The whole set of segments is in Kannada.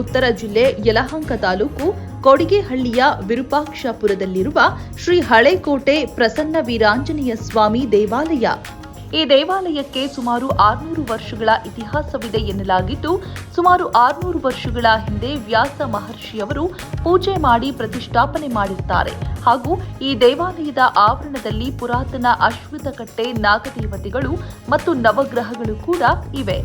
ಉತ್ತರ ಜಿಲ್ಲೆ ಯಲಹಂಕ ತಾಲೂಕು ಕೊಡಿಗೆಹಳ್ಳಿಯ ವಿರೂಪಾಕ್ಷಪುರದಲ್ಲಿರುವ ಶ್ರೀ ಹಳೇಕೋಟೆ ಪ್ರಸನ್ನ ವೀರಾಂಜನೇಯ ಸ್ವಾಮಿ ದೇವಾಲಯ. ಈ ದೇವಾಲಯಕ್ಕೆ ಸುಮಾರು ಆರುನೂರು ವರ್ಷಗಳ ಇತಿಹಾಸವಿದೆ ಎನ್ನಲಾಗಿದ್ದು, ಸುಮಾರು ಆರುನೂರು ವರ್ಷಗಳ ಹಿಂದೆ ವ್ಯಾಸ ಮಹರ್ಷಿಯವರು ಪೂಜೆ ಮಾಡಿ ಪ್ರತಿಷ್ಠಾಪನೆ ಮಾಡಿರುತ್ತಾರೆ ಹಾಗೂ ಈ ದೇವಾಲಯದ ಆವರಣದಲ್ಲಿ ಪುರಾತನ ಅಶ್ವತ್ಥಕಟ್ಟೆ ನಾಗದೇವತೆಗಳು ಮತ್ತು ನವಗ್ರಹಗಳು ಕೂಡ ಇವೆ.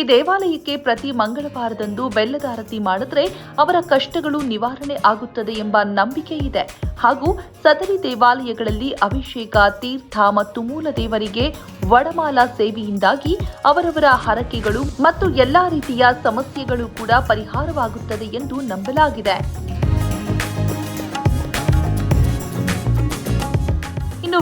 ಈ ದೇವಾಲಯಕ್ಕೆ ಪ್ರತಿ ಮಂಗಳವಾರದಂದು ಬೆಲ್ಲದಾರತಿ ಮಾಡಿದ್ರೆ ಅವರ ಕಷ್ಟಗಳು ನಿವಾರಣೆ ಆಗುತ್ತದೆ ಎಂಬ ನಂಬಿಕೆ ಇದೆ. ಹಾಗೂ ಸದರಿ ದೇವಾಲಯಗಳಲ್ಲಿ ಅಭಿಷೇಕ, ತೀರ್ಥ ಮತ್ತು ಮೂಲ ದೇವರಿಗೆ ವಡಮಾಲ ಸೇವೆಯಿಂದಾಗಿ ಅವರವರ ಹರಕೆಗಳು ಮತ್ತು ಎಲ್ಲಾ ರೀತಿಯ ಸಮಸ್ಯೆಗಳು ಕೂಡ ಪರಿಹಾರವಾಗುತ್ತದೆ ಎಂದು ನಂಬಲಾಗಿದೆ.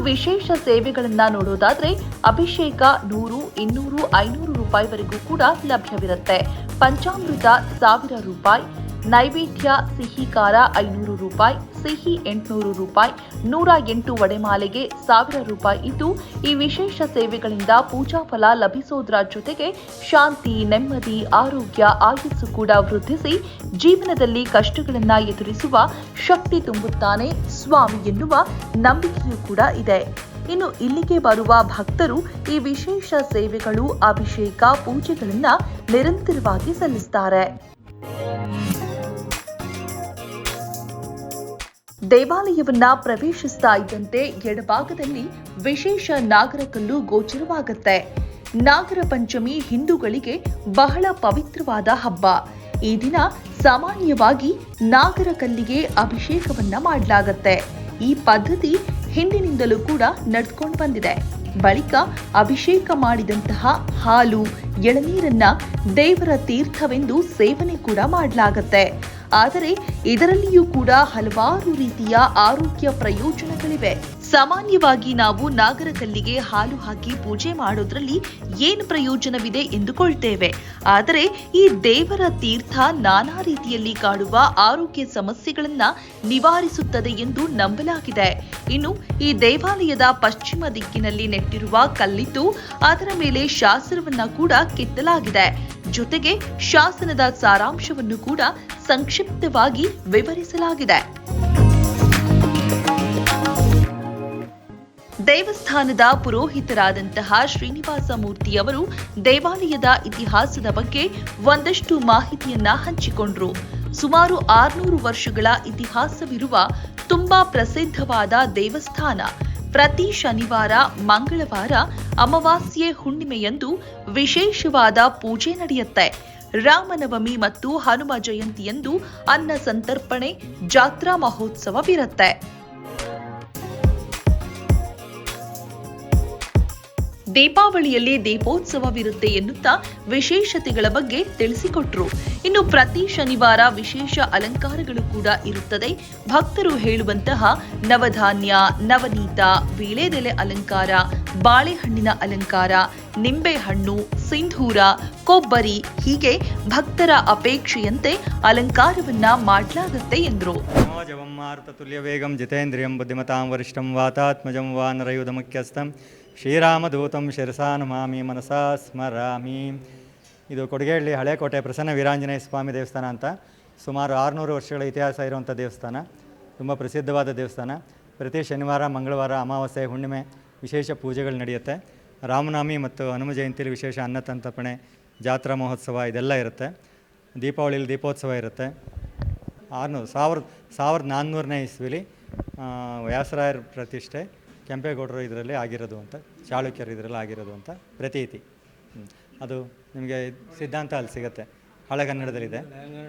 ವಿಶೇಷ ಸೇವೆಗಳನ್ನ ನೋಡೋದಾದ್ರೆ ಅಭಿಷೇಕ ನೂರು ಇನ್ನೂರು ಐನೂರು ರೂಪಾಯಿವರೆಗೂ ಕೂಡ ಲಭ್ಯವಿರುತ್ತೆ. ಪಂಚಾಮೃತ ಸಾವಿರ ರೂಪಾಯಿ ನೈವೇದ್ಯ, ಸಿಹಿ ಖಾರ ಐನೂರು ರೂಪಾಯಿ, ಸಿಹಿ ಎಂಟುನೂರು ರೂಪಾಯಿ, ನೂರ ಎಂಟು ಒಡೆಮಾಲೆಗೆ ಸಾವಿರ ರೂಪಾಯಿ ಇದ್ದು, ಈ ವಿಶೇಷ ಸೇವೆಗಳಿಂದ ಪೂಜಾ ಫಲ ಲಭಿಸೋದ್ರ ಜೊತೆಗೆ ಶಾಂತಿ, ನೆಮ್ಮದಿ, ಆರೋಗ್ಯ, ಆಯಸ್ಸು ಕೂಡ ವೃದ್ಧಿಸಿ ಜೀವನದಲ್ಲಿ ಕಷ್ಟಗಳನ್ನು ಎದುರಿಸುವ ಶಕ್ತಿ ತುಂಬುತ್ತಾನೆ ಸ್ವಾಮಿ ಎನ್ನುವ ನಂಬಿಕೆಯೂ ಕೂಡ ಇದೆ. ಇನ್ನು ಇಲ್ಲಿಗೆ ಬರುವ ಭಕ್ತರು ಈ ವಿಶೇಷ ಸೇವೆಗಳು, ಅಭಿಷೇಕ, ಪೂಜೆಗಳನ್ನು ನಿರಂತರವಾಗಿ ಸಲ್ಲಿಸ್ತಾರೆ. ದೇವಾಲಯವನ್ನ ಪ್ರವೇಶಿಸ್ತಾ ಇದ್ದಂತೆ ಎಡಭಾಗದಲ್ಲಿ ವಿಶೇಷ ನಾಗರಕಲ್ಲು ಗೋಚರವಾಗುತ್ತೆ. ನಾಗರ ಪಂಚಮಿ ಹಿಂದೂಗಳಿಗೆ ಬಹಳ ಪವಿತ್ರವಾದ ಹಬ್ಬ. ಈ ದಿನ ಸಾಮಾನ್ಯವಾಗಿ ನಾಗರ ಕಲ್ಲಿಗೆ ಅಭಿಷೇಕವನ್ನ ಮಾಡಲಾಗತ್ತೆ. ಈ ಪದ್ಧತಿ ಹಿಂದಿನಿಂದಲೂ ಕೂಡ ನಡೆದುಕೊಂಡು ಬಂದಿದೆ. ಬಳಿಕ ಅಭಿಷೇಕ ಮಾಡಿದಂತಹ ಹಾಲು, ಎಳನೀರನ್ನ ದೇವರ ತೀರ್ಥವೆಂದು ಸೇವನೆ ಕೂಡ ಮಾಡಲಾಗತ್ತೆ. ಆದರೆ ಇದರಲ್ಲಿಯೂ ಕೂಡ ಹಲವಾರು ರೀತಿಯ ಆರೋಗ್ಯ ಪ್ರಯೋಜನಗಳಿವೆ. ಸಾಮಾನ್ಯವಾಗಿ ನಾವು ನಾಗರಕಲ್ಲಿಗೆ ಹಾಲು ಹಾಕಿ ಪೂಜೆ ಮಾಡೋದ್ರಲ್ಲಿ ಏನು ಪ್ರಯೋಜನವಿದೆ ಎಂದುಕೊಳ್ತೇವೆ. ಆದರೆ ಈ ದೇವರ ತೀರ್ಥ ನಾನಾ ರೀತಿಯಲ್ಲಿ ಕಾಡುವ ಆರೋಗ್ಯ ಸಮಸ್ಯೆಗಳನ್ನ ನಿವಾರಿಸುತ್ತದೆ ಎಂದು ನಂಬಲಾಗಿದೆ. ಇನ್ನು ಈ ದೇವಾಲಯದ ಪಶ್ಚಿಮ ದಿಕ್ಕಿನಲ್ಲಿ ನೆಟ್ಟಿರುವ ಕಲ್ಲಿದ್ದು ಅದರ ಮೇಲೆ ಶಾಸನವನ್ನ ಕೂಡ ಕೆತ್ತಲಾಗಿದೆ. ಜೊತೆಗೆ ಶಾಸನದ ಸಾರಾಂಶವನ್ನು ಕೂಡ ಸಂಕ್ಷಿಪ್ತವಾಗಿ ವಿವರಿಸಲಾಗಿದೆ. ದೇವಸ್ಥಾನದ ಪುರೋಹಿತರಾದಂತಹ ಶ್ರೀನಿವಾಸ ಮೂರ್ತಿಯವರು ದೇವಾಲಯದ ಇತಿಹಾಸದ ಬಗ್ಗೆ ಒಂದಷ್ಟು ಮಾಹಿತಿಯನ್ನ ಹಂಚಿಕೊಂಡ್ರು. ಸುಮಾರು ಆರ್ನೂರು ವರ್ಷಗಳ ಇತಿಹಾಸವಿರುವ ತುಂಬಾ ಪ್ರಸಿದ್ಧವಾದ ದೇವಸ್ಥಾನ ಪ್ರತಿ ಶನಿವಾರ, ಮಂಗಳವಾರ ಅಮಾವಾಸ್ಯೆ ಹುಣ್ಣಿಮೆಯಂದು ವಿಶೇಷವಾದ ಪೂಜೆ ನಡೆಯುತ್ತೆ. ರಾಮನವಮಿ ಮತ್ತು ಹನುಮ ಜಯಂತಿಯಂದು ಅನ್ನ ಸಂತರ್ಪಣೆ ಜಾತ್ರಾ ಮಹೋತ್ಸವವಿರುತ್ತೆ ದೀಪಾವಳಿಯಲ್ಲಿ ದೀಪೋತ್ಸವವಿರುತ್ತೆ ಎನ್ನುತ್ತಾ ವಿಶೇಷತೆಗಳ ಬಗ್ಗೆ ತಿಳಿಸಿಕೊಟ್ರು. ಇನ್ನು ಪ್ರತಿ ಶನಿವಾರ ವಿಶೇಷ ಅಲಂಕಾರಗಳು ಕೂಡ ಇರುತ್ತದೆ. ಭಕ್ತರು ಹೇಳುವಂತಹ ನವಧಾನ್ಯ, ನವನೀತ ವೀಳೆದೆಲೆ ಅಲಂಕಾರ, ಬಾಳೆಹಣ್ಣಿನ ಅಲಂಕಾರ, ನಿಂಬೆಹಣ್ಣು, ಸಿಂಧೂರ, ಕೊಬ್ಬರಿ ಹೀಗೆ ಭಕ್ತರ ಅಪೇಕ್ಷೆಯಂತೆ ಅಲಂಕಾರವನ್ನ ಮಾಡಲಾಗುತ್ತೆ ಎಂದರು. ಮಾರುತ ತುಲ್ಯ ವೇಗಂ ಜಿತೇಂದ್ರಿಯಂ ಬುದ್ಧಿಮತಾಂ ವರಿಷ್ಠಂ ವಾತಾತ್ಮಜಂ ವಾ ನರಯುಧಮುಖ್ಯಸ್ಥಂ. ಶ್ರೀರಾಮದೂತಂ ಶಿರಸಾ ನಮಾಮಿ, ಮನಸಾ ಸ್ಮರಾಮಿ. ಇದು ಕೊಡಗೇಹಳ್ಳಿ ಹಳೇಕೋಟೆ ಪ್ರಸನ್ನ ವೀರಾಂಜನೇಯ ಸ್ವಾಮಿ ದೇವಸ್ಥಾನ ಅಂತ. ಸುಮಾರು ಆರುನೂರು ವರ್ಷಗಳ ಇತಿಹಾಸ ಇರುವಂಥ ದೇವಸ್ಥಾನ. ತುಂಬ ಪ್ರಸಿದ್ಧವಾದ ದೇವಸ್ಥಾನ. ಪ್ರತಿ ಶನಿವಾರ, ಮಂಗಳವಾರ, ಅಮಾವಾಸ್ಯೆ, ಹುಣ್ಣಿಮೆ ವಿಶೇಷ ಪೂಜೆಗಳು ನಡೆಯುತ್ತೆ. ರಾಮನವಮಿ ಮತ್ತು ಹನುಮ ಜಯಂತಿಯಲ್ಲಿ ವಿಶೇಷ ಅನ್ನತಂತರ್ಪಣೆ ಜಾತ್ರಾ ಮಹೋತ್ಸವ ಇದೆಲ್ಲ ಇರುತ್ತೆ. ದೀಪಾವಳಿಲಿ ದೀಪೋತ್ಸವ ಇರುತ್ತೆ. ಆರುನೂರು, ಸಾವಿರದ ಸಾವಿರದ ನಾನ್ನೂರನೇ ಇಸ್ವಿಲಿ ವ್ಯಾಸರಾಯರ ಪ್ರತಿಷ್ಠೆ. ಕೆಂಪೇಗೌಡರು ಇದರಲ್ಲಿ ಆಗಿರೋದು ಅಂತ, ಚಾಳುಕ್ಯರು ಇದರಲ್ಲಿ ಆಗಿರೋದು ಅಂತ ಪ್ರತೀತಿ. ಅದು ನಿಮಗೆ ಸಿದ್ಧಾಂತ ಅಲ್ಲಿ ಸಿಗುತ್ತೆ. ಹಳೆಗನ್ನಡದಲ್ಲಿದೆ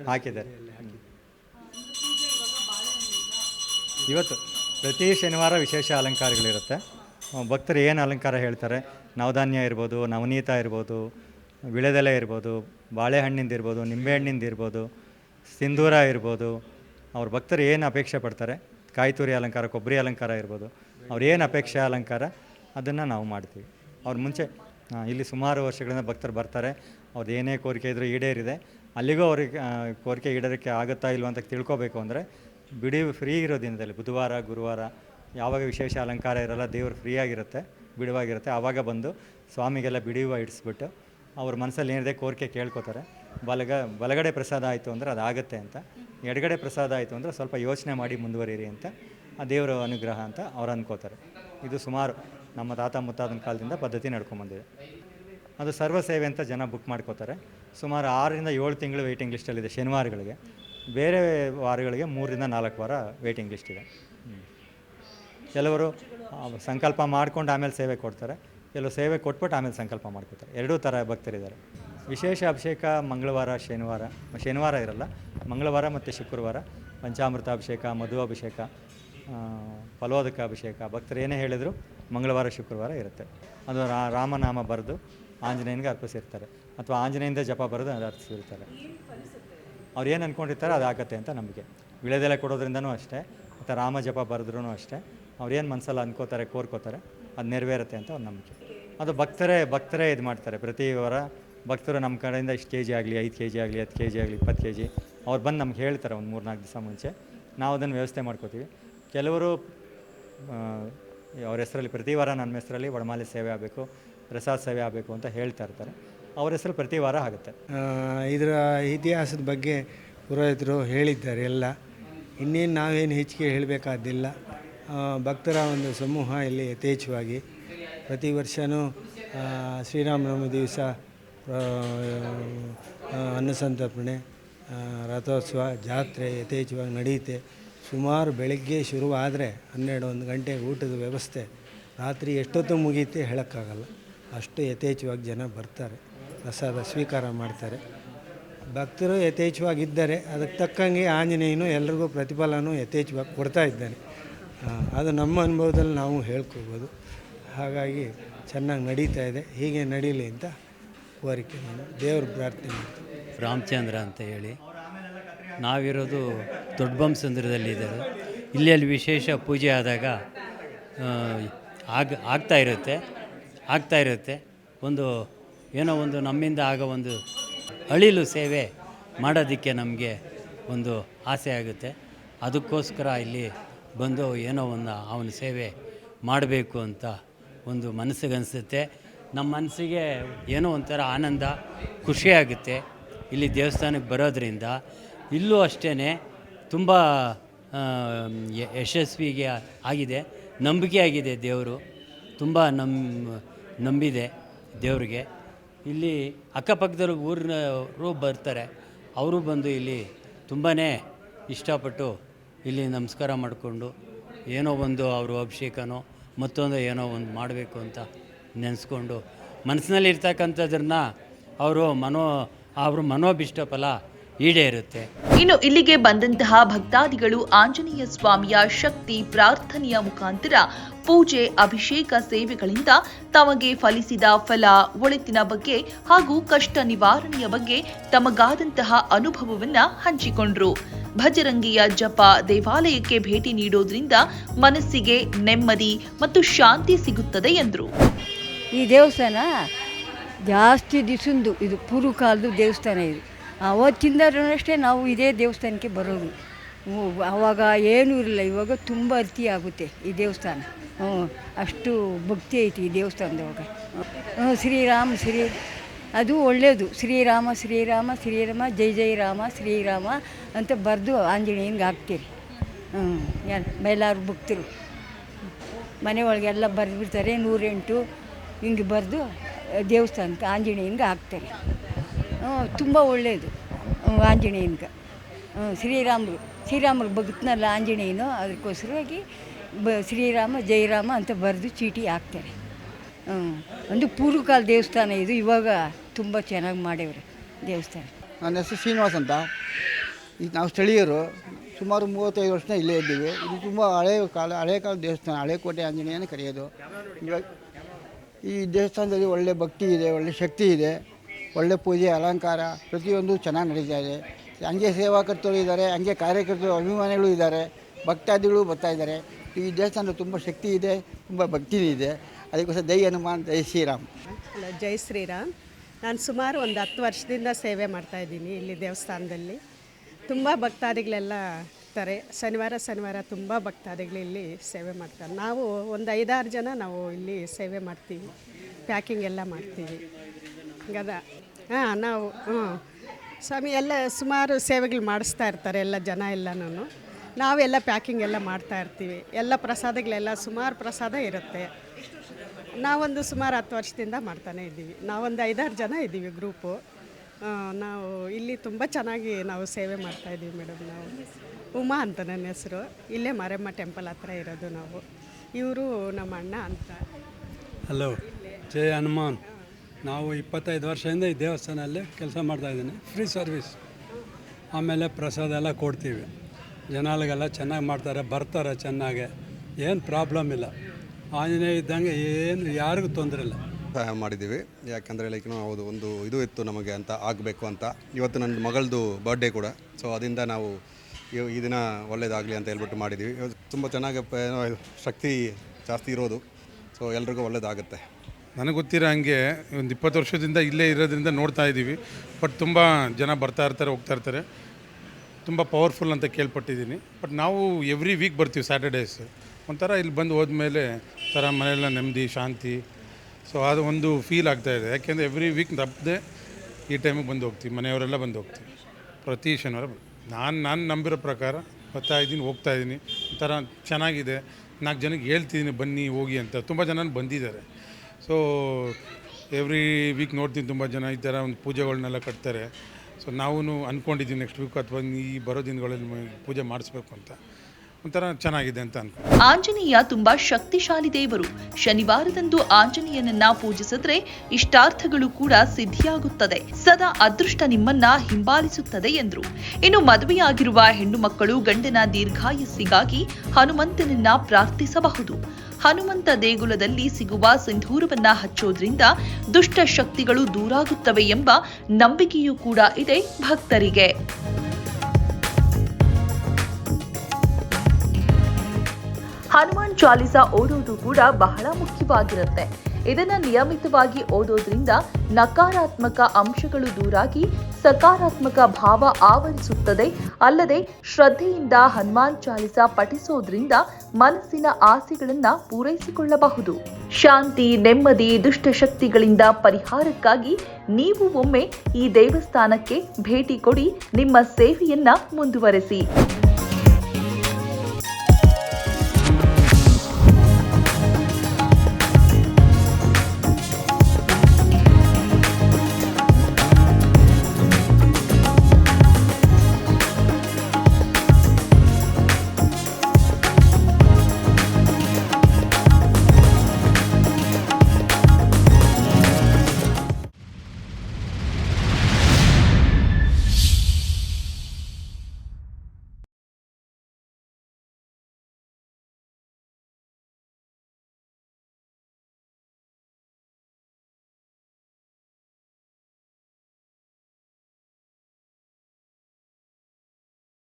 ಹಾಕಿದ್ದಾರೆ ಇವತ್ತು ಪ್ರತಿ ಶನಿವಾರ ವಿಶೇಷ ಅಲಂಕಾರಗಳಿರುತ್ತೆ. ಭಕ್ತರು ಏನು ಅಲಂಕಾರ ಹೇಳ್ತಾರೆ? ನವಧಾನ್ಯ ಇರ್ಬೋದು, ನವನೀತ ಇರ್ಬೋದು, ವಿಳೆದೆಲೆ ಇರ್ಬೋದು, ಬಾಳೆಹಣ್ಣಿಂದ ಇರ್ಬೋದು, ನಿಂಬೆಹಣ್ಣಿಂದ ಇರ್ಬೋದು, ಸಿಂಧೂರ ಇರ್ಬೋದು. ಅವ್ರ ಭಕ್ತರು ಏನು ಅಪೇಕ್ಷೆ ಪಡ್ತಾರೆ? ಕಾಯಿತೂರಿ ಅಲಂಕಾರ, ಕೊಬ್ಬರಿ ಅಲಂಕಾರ ಇರ್ಬೋದು. ಅವ್ರು ಏನು ಅಪೇಕ್ಷೆ ಅಲಂಕಾರ, ಅದನ್ನು ನಾವು ಮಾಡ್ತೀವಿ. ಅವ್ರ ಮುಂಚೆ ಇಲ್ಲಿ ಸುಮಾರು ವರ್ಷಗಳಿಂದ ಭಕ್ತರು ಬರ್ತಾರೆ. ಅವ್ರದ್ದು ಏನೇ ಕೋರಿಕೆ ಇದ್ದರೂ ಈಡೇರಿದೆ. ಅಲ್ಲಿಗೂ ಅವ್ರಿಗೆ ಕೋರಿಕೆ ಈಡೇರಕ್ಕೆ ಆಗುತ್ತಾ ಇಲ್ವ ಅಂತ ತಿಳ್ಕೊಬೇಕು ಅಂದರೆ, ಬಿಡಿ ಫ್ರೀ ಇರೋ ದಿನದಲ್ಲಿ, ಬುಧವಾರ, ಗುರುವಾರ, ಯಾವಾಗ ವಿಶೇಷ ಅಲಂಕಾರ ಇರಲ್ಲ, ದೇವರು ಫ್ರೀ ಆಗಿರುತ್ತೆ ಬಿಡುವಾಗಿರುತ್ತೆ, ಆವಾಗ ಬಂದು ಸ್ವಾಮಿಗೆಲ್ಲ ಬಿಡಿಯುವ ಇಡಿಸ್ಬಿಟ್ಟು ಅವ್ರ ಮನಸ್ಸಲ್ಲಿ ಏನಿದೆ ಕೋರಿಕೆ ಕೇಳ್ಕೊತಾರೆ. ಬಲಗ, ಬಲಗಡೆ ಪ್ರಸಾದ ಆಯಿತು ಅಂದರೆ ಆಗುತ್ತೆ ಅಂತ. ಎಡಗಡೆ ಪ್ರಸಾದ ಆಯಿತು ಅಂದರೆ ಸ್ವಲ್ಪ ಯೋಚನೆ ಮಾಡಿ ಮುಂದುವರಿರಿ ಅಂತ ಆ ದೇವರ ಅನುಗ್ರಹ ಅಂತ ಅವ್ರು ಅಂದ್ಕೋತಾರೆ. ಇದು ಸುಮಾರು ನಮ್ಮ ತಾತ ಮುತ್ತಾದನ ಕಾಲದಿಂದ ಪದ್ಧತಿ ನಡ್ಕೊಂಬಂದಿದೆ. ಅದು ಸರ್ವ ಸೇವೆ ಅಂತ ಜನ ಬುಕ್ ಮಾಡ್ಕೋತಾರೆ. ಸುಮಾರು ಆರರಿಂದ ಏಳು ತಿಂಗಳು ವೆಯ್ಟಿಂಗ್ ಲಿಸ್ಟಲ್ಲಿದೆ ಶನಿವಾರಗಳಿಗೆ. ಬೇರೆ ವಾರಗಳಿಗೆ ಮೂರರಿಂದ ನಾಲ್ಕು ವಾರ ವೆಯ್ಟಿಂಗ್ ಲಿಸ್ಟ್ ಇದೆ. ಕೆಲವರು ಸಂಕಲ್ಪ ಮಾಡ್ಕೊಂಡು ಆಮೇಲೆ ಸೇವೆ ಕೊಡ್ತಾರೆ. ಕೆಲವು ಸೇವೆ ಕೊಟ್ಬಿಟ್ಟು ಆಮೇಲೆ ಸಂಕಲ್ಪ ಮಾಡ್ಕೋತಾರೆ. ಎರಡೂ ಥರ ಭಕ್ತರಿದ್ದಾರೆ. ವಿಶೇಷ ಅಭಿಷೇಕ ಮಂಗಳವಾರ, ಶನಿವಾರ ಶನಿವಾರ ಇರಲ್ಲ, ಮಂಗಳವಾರ ಮತ್ತು ಶುಕ್ರವಾರ ಪಂಚಾಮೃತ ಅಭಿಷೇಕ ಮಧು ಅಭಿಷೇಕ ಫಲೋದಕ ಅಭಿಷೇಕ ಭಕ್ತರು ಏನೇ ಹೇಳಿದ್ರು ಮಂಗಳವಾರ, ಶುಕ್ರವಾರ ಇರುತ್ತೆ. ಅದು ರಾಮನಾಮ ಬರೆದು ಆಂಜನೇಯನಿಗೆ ಅರ್ಪಿಸಿರ್ತಾರೆ. ಅಥವಾ ಆಂಜನೇಯಿಂದ ಜಪ ಬರೆದು ಅದು ಅರ್ಪಿಸಿರ್ತಾರೆ. ಅವ್ರು ಏನು ಅಂದ್ಕೊಂಡಿರ್ತಾರೆ ಅದು ಆಗತ್ತೆ ಅಂತ ನಂಬಿಕೆ. ವಿಳೆದೆಲೆ ಕೊಡೋದ್ರಿಂದನೂ ಅಷ್ಟೇ, ಮತ್ತು ರಾಮ ಜಪ ಬರೆದ್ರೂ ಅಷ್ಟೇ ಅವ್ರೇನು ಮನಸ್ಸಲ್ಲಿ ಅಂದ್ಕೋತಾರೆ ಕೋರ್ಕೋತಾರೆ, ಅದು ನೆರವೇರುತ್ತೆ ಅಂತ ಅವ್ರ ನಂಬಿಕೆ. ಅದು ಭಕ್ತರೇ ಭಕ್ತರೇ ಇದು ಮಾಡ್ತಾರೆ. ಪ್ರತಿ ವಾರ ಭಕ್ತರು ನಮ್ಮ ಕಡೆಯಿಂದ ಇಷ್ಟು ಕೆ ಜಿ ಆಗಲಿ, ಐದು ಕೆ ಜಿ ಆಗಲಿ, ಹತ್ತು ಕೆ ಜಿ ಆಗಲಿ, ಇಪ್ಪತ್ತು ಕೆ ಜಿ ಅವ್ರು ಬಂದು ನಮ್ಗೆ ಹೇಳ್ತಾರೆ ಒಂದು ಮೂರು ನಾಲ್ಕು ದಿವಸ ಮುಂಚೆ. ನಾವು ಅದನ್ನು ವ್ಯವಸ್ಥೆ ಮಾಡ್ಕೋತೀವಿ. ಕೆಲವರು ಅವ್ರ ಹೆಸರಲ್ಲಿ ಪ್ರತಿ ವಾರ ನನ್ನ ಹೆಸರಲ್ಲಿ ವಡಮಾಲೆ ಸೇವೆ ಆಗಬೇಕು, ಪ್ರಸಾದ ಸೇವೆ ಆಗಬೇಕು ಅಂತ ಹೇಳ್ತಾ ಇರ್ತಾರೆ. ಅವ್ರ ಹೆಸರು ಪ್ರತಿ ವಾರ ಆಗುತ್ತೆ ಇದರ ಇತಿಹಾಸದ ಬಗ್ಗೆ ಪುರೋಹಿತರು ಹೇಳಿದ್ದಾರೆ ಎಲ್ಲ. ಇನ್ನೇನು ನಾವೇನು ಹೆಚ್ಚಿಗೆ ಹೇಳಬೇಕಾದಿಲ್ಲ ಭಕ್ತರ ಒಂದು ಸಮೂಹ ಇಲ್ಲಿ ಯಥೇಚ್ಛವಾಗಿ ಪ್ರತಿ ವರ್ಷವೂ ಶ್ರೀರಾಮನವಮಿ ದಿವಸ ಅನ್ನಸಂತರ್ಪಣೆ ರಥೋತ್ಸವ, ಜಾತ್ರೆ ಯಥೇಚ್ಛವಾಗಿ ನಡೆಯುತ್ತೆ. ಸುಮಾರು ಬೆಳಗ್ಗೆ ಶುರುವಾದರೆ ಹನ್ನೆರಡು ಒಂದು ಗಂಟೆ ಊಟದ ವ್ಯವಸ್ಥೆ. ರಾತ್ರಿ ಎಷ್ಟೊತ್ತು ಮುಗಿಯುತ್ತೆ ಹೇಳೋಕ್ಕಾಗಲ್ಲ. ಅಷ್ಟು ಯಥೇಚ್ಛವಾಗಿ ಜನ ಬರ್ತಾರೆ. ಪ್ರಸಾದ ಸ್ವೀಕಾರ ಮಾಡ್ತಾರೆ. ಭಕ್ತರು ಯಥೇಚ್ಛವಾಗಿದ್ದಾರೆ ಅದಕ್ಕೆ ತಕ್ಕಂಗೆ ಆಂಜನೇಯನು ಎಲ್ರಿಗೂ ಪ್ರತಿಫಲನೂ ಯಥೇಚ್ಛವಾಗಿ ಕೊಡ್ತಾ ಇದ್ದಾನೆ. ಅದು ನಮ್ಮ ಅನುಭವದಲ್ಲಿ ನಾವು ಹೇಳ್ಕೋಬೋದು. ಹಾಗಾಗಿ ಚೆನ್ನಾಗಿ ನಡೀತಾ ಇದೆ. ಹೀಗೆ ನಡೀಲಿ ಅಂತ ಕೋರಿಕೆ ನಾನು. ದೇವ್ರ ಪ್ರಾರ್ಥನೆ ರಾಮಚಂದ್ರ ಅಂತ ಹೇಳಿ. ನಾವಿರೋದು ದೊಡ್ಡಬಂಸಂದ್ರದಲ್ಲಿದ್ದಾರೆ ಇಲ್ಲಿ ಅಲ್ಲಿ ವಿಶೇಷ ಪೂಜೆ ಆದಾಗ ಆಗ, ಆಗ್ತಾ ಇರುತ್ತೆ ಆಗ್ತಾ ಇರುತ್ತೆ. ಒಂದು, ಏನೋ ಒಂದು ನಮ್ಮಿಂದ ಆಗ ಒಂದು ಅಳಿಲು ಸೇವೆ ಮಾಡೋದಕ್ಕೆ ನಮಗೆ ಒಂದು ಆಸೆ ಆಗುತ್ತೆ. ಅದಕ್ಕೋಸ್ಕರ ಇಲ್ಲಿ ಬಂದು ಏನೋ ಒಂದು ಅವನ ಸೇವೆ ಮಾಡಬೇಕು ಅಂತ ಒಂದು ಮನಸ್ಸಿಗೆ ಅನಿಸುತ್ತೆ ನಮ್ಮ ಮನಸ್ಸಿಗೆ ಏನೋ ಒಂಥರ ಆನಂದ ಖುಷಿಯಾಗುತ್ತೆ ಇಲ್ಲಿ ದೇವಸ್ಥಾನಕ್ಕೆ ಬರೋದ್ರಿಂದ ಇಲ್ಲೂ ಅಷ್ಟೇ ತುಂಬ ಯಶಸ್ವಿಗೆ ಆಗಿದೆ, ನಂಬಿಕೆ ಆಗಿದೆ ದೇವರು, ತುಂಬ ನಮ್ಮ ನಂಬಿದೆ ದೇವ್ರಿಗೆ. ಇಲ್ಲಿ ಅಕ್ಕಪಕ್ಕದಲ್ಲಿ ಊರಿನವರು ಬರ್ತಾರೆ, ಅವರು ಬಂದು ಇಲ್ಲಿ ತುಂಬಾ ಇಷ್ಟಪಟ್ಟು ಇಲ್ಲಿ ನಮಸ್ಕಾರ ಮಾಡಿಕೊಂಡು, ಏನೋ ಒಂದು ಅವರು ಅಭಿಷೇಕನೋ, ಮತ್ತೊಂದು ಏನೋ ಒಂದು ಮಾಡಬೇಕು ಅಂತ ನೆನೆಸ್ಕೊಂಡು ಮನಸ್ಸಿನಲ್ಲಿ ಇರ್ತಕ್ಕಂಥದ್ರನ್ನ ಅವರು ಮನೋ, ಅವರು ಮನೋಭಿಷ್ಟ ಫಲ ಈಡೇರುತ್ತೆ. ಇನ್ನು ಇಲ್ಲಿಗೆ ಬಂದಂತಹ ಭಕ್ತಾದಿಗಳು ಆಂಜನೇಯ ಸ್ವಾಮಿಯ ಶಕ್ತಿ ಪ್ರಾರ್ಥನೆಯ ಮುಖಾಂತರ ಪೂಜೆ ಅಭಿಷೇಕ ಸೇವೆಗಳಿಂದ ತಮಗೆ ಫಲಿಸಿದ ಫಲ ಒಳಿತಿನ ಬಗ್ಗೆ ಹಾಗೂ ಕಷ್ಟ ನಿವಾರಣೆಯ ಬಗ್ಗೆ ತಮಗಾದಂತಹ ಅನುಭವವನ್ನ ಹಂಚಿಕೊಂಡ್ರು. ಭಜರಂಗಿಯ ಜಪ ದೇವಾಲಯಕ್ಕೆ ಭೇಟಿ ನೀಡೋದ್ರಿಂದ ಮನಸ್ಸಿಗೆ ನೆಮ್ಮದಿ ಮತ್ತು ಶಾಂತಿ ಸಿಗುತ್ತದೆ ಎಂದರು. ಈ ದೇವಸ್ಥಾನ ಜಾಸ್ತಿ ದಿವಸದ್ದು ಇದು ಪೂರ್ವಕಾಲದ ದೇವಸ್ಥಾನ ಇದು. ಅವತ್ತಿಂದಲೂ ಅಷ್ಟೇ ನಾವು ಇದೇ ದೇವಸ್ಥಾನಕ್ಕೆ ಬರೋದು. ಆವಾಗ ಏನೂ ಇರಲಿಲ್ಲ. ಇವಾಗ ತುಂಬ ಅರ್ತಿ ಆಗುತ್ತೆ ಈ ದೇವಸ್ಥಾನ. ಹ್ಞೂ, ಅಷ್ಟು ಭಕ್ತಿ ಐತಿ ಈ ದೇವಸ್ಥಾನದವಾಗ ಹ್ಞೂ, ಶ್ರೀರಾಮ್, ಶ್ರೀ, ಅದು ಒಳ್ಳೆಯದು ಶ್ರೀರಾಮ ಶ್ರೀರಾಮ ಶ್ರೀರಾಮ, ಜೈ ಜೈ ರಾಮ, ಶ್ರೀರಾಮ ಅಂತ ಬರೆದು ಆಂಜನೇಯನಿಗೆ ಹಾಕ್ತೀರಿ. ಹ್ಞೂ ಎಲ್ಲರೂ ಭಕ್ತರು. ಮನೆ ಒಳಗೆಲ್ಲ ಬರೆದ್ಬಿಡ್ತಾರೆ, ನೂರೆಂಟು ಹಿಂಗೆ ಬರೆದು ದೇವಸ್ಥಾನಕ್ಕೆ ಆಂಜನೇಯನಿಗೆ ಹಾಕ್ತಾರೆ. ತುಂಬ ಒಳ್ಳೆಯದು ಆಂಜನೇಯನ್ಗೆ. ಶ್ರೀರಾಮರು ಶ್ರೀರಾಮರು ಭಗತ್ನಲ್ಲ ಆಂಜನೇಯನು ಅದಕ್ಕೋಸ್ಕರವಾಗಿ ಬ, ಶ್ರೀರಾಮ, ಜಯರಾಮ ಅಂತ ಬರೆದು ಚೀಟಿ ಹಾಕ್ತಾರೆ. ಒಂದು ಪೂರ್ವಕಾಲ ದೇವಸ್ಥಾನ ಇದು, ಇವಾಗ ತುಂಬ ಚೆನ್ನಾಗಿ ಮಾಡೇವ್ರೆ ದೇವಸ್ಥಾನ. ನನ್ನ ಹೆಸರು ಶ್ರೀನಿವಾಸ್ ಅಂತ. ಈಗ ನಾವು ಸ್ಥಳೀಯರು, ಸುಮಾರು ಮೂವತ್ತೈದು ವರ್ಷ ಇಲ್ಲೇ ಇದ್ದೀವಿ. ಇದು ತುಂಬ ಹಳೆ ಕಾಲ ಹಳೆ ಕಾಲ ದೇವಸ್ಥಾನ, ಹಳೆ ಕೋಟೆ ಆಂಜನೇಯನ ಕರೆಯೋದು. ಇವಾಗ ಈ ದೇವಸ್ಥಾನದಲ್ಲಿ ಒಳ್ಳೆ ಭಕ್ತಿ ಇದೆ, ಒಳ್ಳೆ ಶಕ್ತಿ ಇದೆ. ಒಳ್ಳೆ ಪೂಜೆ, ಅಲಂಕಾರ, ಪ್ರತಿಯೊಂದು ಚೆನ್ನಾಗಿ ನಡೀತಾ ಇದೆ. ಹಂಗೆ ಸೇವಾಕರ್ತರು ಇದ್ದಾರೆ, ಹಂಗೆ ಕಾರ್ಯಕರ್ತರು, ಅಭಿಮಾನಿಗಳು ಇದ್ದಾರೆ, ಭಕ್ತಾದಿಗಳು ಬರ್ತಾ ಇದ್ದಾರೆ. ಈ ದೇವಸ್ಥಾನದ ತುಂಬ ಶಕ್ತಿ ಇದೆ, ತುಂಬ ಭಕ್ತಿ ಇದೆ. ಅದಕ್ಕೋಸ್ಕರ ದೈ ಹನುಮಾನ್ ಜೈ ಶ್ರೀರಾಮ್. ಜೈ ಶ್ರೀರಾಮ್. ನಾನು ಸುಮಾರು ಒಂದು ಹತ್ತು ವರ್ಷದಿಂದ ಸೇವೆ ಮಾಡ್ತಾ ಇದ್ದೀನಿ ಇಲ್ಲಿ ದೇವಸ್ಥಾನದಲ್ಲಿ. ತುಂಬ ಭಕ್ತಾದಿಗಳೆಲ್ಲ ಇರ್ತಾರೆ. ಶನಿವಾರ ಶನಿವಾರ ತುಂಬ ಭಕ್ತಾದಿಗಳು ಇಲ್ಲಿ ಸೇವೆ ಮಾಡ್ತಾರೆ. ನಾವು ಒಂದು ಐದಾರು ಜನ ನಾವು ಇಲ್ಲಿ ಸೇವೆ ಮಾಡ್ತೀವಿ. ಪ್ಯಾಕಿಂಗ್ ಎಲ್ಲ ಮಾಡ್ತೀವಿ. ಗದ ಹಾಂ ನಾವು ಹ್ಞೂ. ಸ್ವಾಮಿ ಎಲ್ಲ ಸುಮಾರು ಸೇವೆಗಳು ಮಾಡಿಸ್ತಾ ಇರ್ತಾರೆ ಎಲ್ಲ ಜನ ಎಲ್ಲನೂ ನಾವೆಲ್ಲ ಪ್ಯಾಕಿಂಗ್ ಎಲ್ಲ ಮಾಡ್ತಾ ಇರ್ತೀವಿ. ಎಲ್ಲ ಪ್ರಸಾದಗಳೆಲ್ಲ ಸುಮಾರು ಪ್ರಸಾದ ಇರುತ್ತೆ. ನಾವೊಂದು ಸುಮಾರು ಹತ್ತು ವರ್ಷದಿಂದ ಮಾಡ್ತಾನೆ ಇದ್ದೀವಿ. ನಾವೊಂದು ಐದಾರು ಜನ ಇದ್ದೀವಿ ಗ್ರೂಪು. ನಾವು ಇಲ್ಲಿ ತುಂಬ ಚೆನ್ನಾಗಿ ನಾವು ಸೇವೆ ಮಾಡ್ತಾ ಇದ್ದೀವಿ ಮೇಡಮ್ ನಾವು. ಉಮಾ ಅಂತ ನನ್ನ ಹೆಸರು. ಇಲ್ಲೇ ಮಾರಮ್ಮ ಟೆಂಪಲ್ ಹತ್ರ ಇರೋದು ನಾವು. ಇವರು ನಮ್ಮ ಅಣ್ಣ ಅಂತ. ಹಲೋ ಜಯ ಹನುಮಾನ್. ನಾವು ಇಪ್ಪತ್ತೈದು ವರ್ಷದಿಂದ ಈ ದೇವಸ್ಥಾನದಲ್ಲಿ ಕೆಲಸ ಮಾಡ್ತಾಯಿದ್ದೀನಿ ಫ್ರೀ ಸರ್ವಿಸ್ ಆಮೇಲೆ ಪ್ರಸಾದ ಎಲ್ಲ ಕೊಡ್ತೀವಿ. ಜನಗಳಿಗೆಲ್ಲ ಚೆನ್ನಾಗಿ ಮಾಡ್ತಾರೆ, ಬರ್ತಾರೆ ಚೆನ್ನಾಗೆ. ಏನು ಪ್ರಾಬ್ಲಮ್ ಇಲ್ಲ. ಆಂಜನೇಯ ಇದ್ದಂಗೆ ಏನು ಯಾರಿಗೂ ತೊಂದರೆ ಇಲ್ಲ. ಸಹಾಯ ಮಾಡಿದ್ದೀವಿ. ಯಾಕಂದರೆ ಲೈಕ್ ಹೌದು, ಒಂದು ಇದು ಇತ್ತು ನಮಗೆ ಅಂತ ಆಗಬೇಕು ಅಂತ. ಇವತ್ತು ನನ್ನ ಮಗಳದು ಬರ್ಡೇ ಕೂಡ. ಸೊ ಅದರಿಂದ ನಾವು ಈ ದಿನ ಒಳ್ಳೇದಾಗಲಿ ಅಂತ ಹೇಳ್ಬಿಟ್ಟು ಮಾಡಿದ್ದೀವಿ. ತುಂಬ ಚೆನ್ನಾಗಿ ಶಕ್ತಿ ಜಾಸ್ತಿ ಇರೋದು. ಸೊ ಎಲ್ರಿಗೂ ಒಳ್ಳೇದಾಗುತ್ತೆ. ನನಗೆ ಗೊತ್ತಿರೋ ಹಂಗೆ ಒಂದು ಇಪ್ಪತ್ತು ವರ್ಷದಿಂದ ಇಲ್ಲೇ ಇರೋದ್ರಿಂದ ನೋಡ್ತಾ ಇದ್ದೀವಿ. ಬಟ್ ತುಂಬ ಜನ ಬರ್ತಾ ಇರ್ತಾರೆ, ಹೋಗ್ತಾ ಇರ್ತಾರೆ. ತುಂಬ ಪವರ್ಫುಲ್ ಅಂತ ಕೇಳ್ಪಟ್ಟಿದ್ದೀನಿ. ಬಟ್ ನಾವು ಎವ್ರಿ ವೀಕ್ ಬರ್ತೀವಿ ಸ್ಯಾಟರ್ಡೇಸ್ ಒಂಥರ ಇಲ್ಲಿ ಬಂದು ಹೋದ್ಮೇಲೆ ಥರ ಮನೆಯೆಲ್ಲ ನೆಮ್ಮದಿ, ಶಾಂತಿ. ಸೊ ಅದು ಒಂದು ಫೀಲ್ ಆಗ್ತಾ ಇದೆ. ಯಾಕೆಂದರೆ ಎವ್ರಿ ವೀಕ್ ತಪ್ಪದೆ ಈ ಟೈಮಿಗೆ ಬಂದು ಹೋಗ್ತೀವಿ. ಮನೆಯವರೆಲ್ಲ ಬಂದು ಹೋಗ್ತೀವಿ. ಪ್ರತಿ ಶನಿವಾರ ನಾನು ನಾನು ನಂಬಿರೋ ಪ್ರಕಾರ ಬರ್ತಾ ಇದ್ದೀನಿ, ಹೋಗ್ತಾ ಇದ್ದೀನಿ. ಒಂಥರ ಚೆನ್ನಾಗಿದೆ. ನಾಲ್ಕು ಜನಕ್ಕೆ ಹೇಳ್ತಿದ್ದೀನಿ, ಬನ್ನಿ, ಹೋಗಿ ಅಂತ. ತುಂಬ ಜನ ಬಂದಿದ್ದಾರೆ. ಸೊ ಎವ್ರಿ ವೀಕ್ ನೋಡ್ತೀನಿ ತುಂಬ ಜನ ಈ ಥರ ಒಂದು ಪೂಜೆಗಳನ್ನೆಲ್ಲ ಕಟ್ತಾರೆ. ಸೊ ನಾವು ಅಂದ್ಕೊಂಡಿದ್ದೀವಿ ನೆಕ್ಸ್ಟ್ ವೀಕ್ ಅಥವಾ ಈ ಬರೋ ದಿನಗಳಲ್ಲಿ ಪೂಜೆ ಮಾಡಿಸ್ಬೇಕು ಅಂತ. ಒಂಥರ ಚೆನ್ನಾಗಿದೆ ಅಂತ ಅನ್ಕೊಂಡು ಆಂಜನೇಯ ತುಂಬಾ ಶಕ್ತಿಶಾಲಿ ದೇವರು. ಶನಿವಾರದಂದು ಆಂಜನೇಯನನ್ನ ಪೂಜಿಸಿದ್ರೆ ಇಷ್ಟಾರ್ಥಗಳು ಕೂಡ ಸಿದ್ಧಿಯಾಗುತ್ತದೆ. ಸದಾ ಅದೃಷ್ಟ ನಿಮ್ಮನ್ನ ಹಿಂಬಾಲಿಸುತ್ತದೆ ಎಂದರು. ಇನ್ನು ಮದುವೆಯಾಗಿರುವ ಹೆಣ್ಣು ಮಕ್ಕಳು ಗಂಡನ ದೀರ್ಘಾಯಸ್ಸಿಗಾಗಿ ಹನುಮಂತನನ್ನ ಪ್ರಾರ್ಥಿಸಬಹುದು. ಹನುಮಂತ ದೇಗುಲದಲ್ಲಿ ಸಿಗುವ ಸಿಂಧೂರವನ್ನ ಹಚ್ಚೋದ್ರಿಂದ ದುಷ್ಟ ಶಕ್ತಿಗಳು ದೂರಾಗುತ್ತವೆ ಎಂಬ ನಂಬಿಕೆಯೂ ಕೂಡ ಇದೆ ಭಕ್ತರಿಗೆ. ಹನುಮಾನ್ ಚಾಲಿಸ ಓದೋದು ಕೂಡ ಬಹಳ ಮುಖ್ಯವಾಗಿರುತ್ತೆ. ಇದನ್ನ ನಿಯಮಿತವಾಗಿ ಓದೋದ್ರಿಂದ ನಕಾರಾತ್ಮಕ ಅಂಶಗಳು ದೂರಾಗಿ ಸಕಾರಾತ್ಮಕ ಭಾವ ಆವರಿಸುತ್ತದೆ. ಅಲ್ಲದೆ ಶ್ರದ್ಧೆಯಿಂದ ಹನುಮಾನ್ ಚಾಲಿಸ ಪಠಿಸೋದ್ರಿಂದ ಮನಸ್ಸಿನ ಆಸೆಗಳನ್ನ ಪೂರೈಸಿಕೊಳ್ಳಬಹುದು. ಶಾಂತಿ, ನೆಮ್ಮದಿ, ದುಷ್ಟಶಕ್ತಿಗಳಿಂದ ಪರಿಹಾರಕ್ಕಾಗಿ ನೀವು ಒಮ್ಮೆ ಈ ದೇವಸ್ಥಾನಕ್ಕೆ ಭೇಟಿ ಕೊಡಿ. ನಿಮ್ಮ ಸೇವೆಯನ್ನ ಮುಂದುವರೆಸಿ.